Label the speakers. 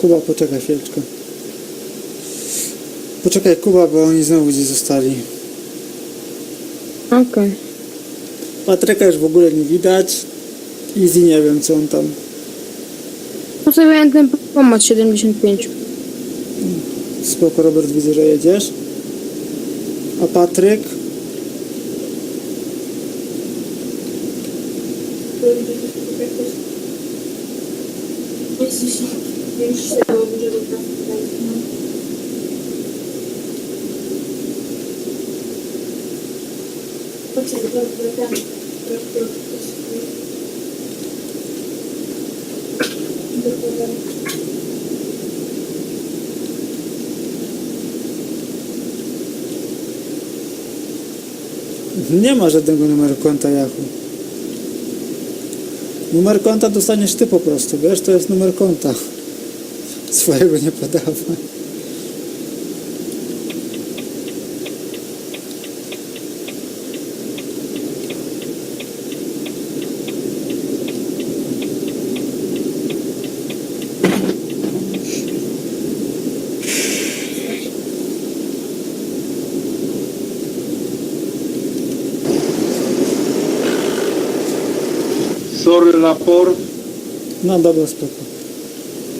Speaker 1: Kuba, poczekaj chwileczkę. Poczekaj, Kuba, bo oni znowu gdzieś zostali.
Speaker 2: Okej.
Speaker 1: Patryka już w ogóle nie widać. Easy nie wiem, co on tam.
Speaker 2: Postawiłem ten pomoc 75.
Speaker 1: Spoko, Robert, widzę, że jedziesz. A Patryk? Nie ma żadnego numeru konta Yahoo. Numer konta dostaniesz ty po prostu, wiesz, to jest numer konta. Своего не подавно.
Speaker 3: Sur la
Speaker 1: port. Надо было спокойно.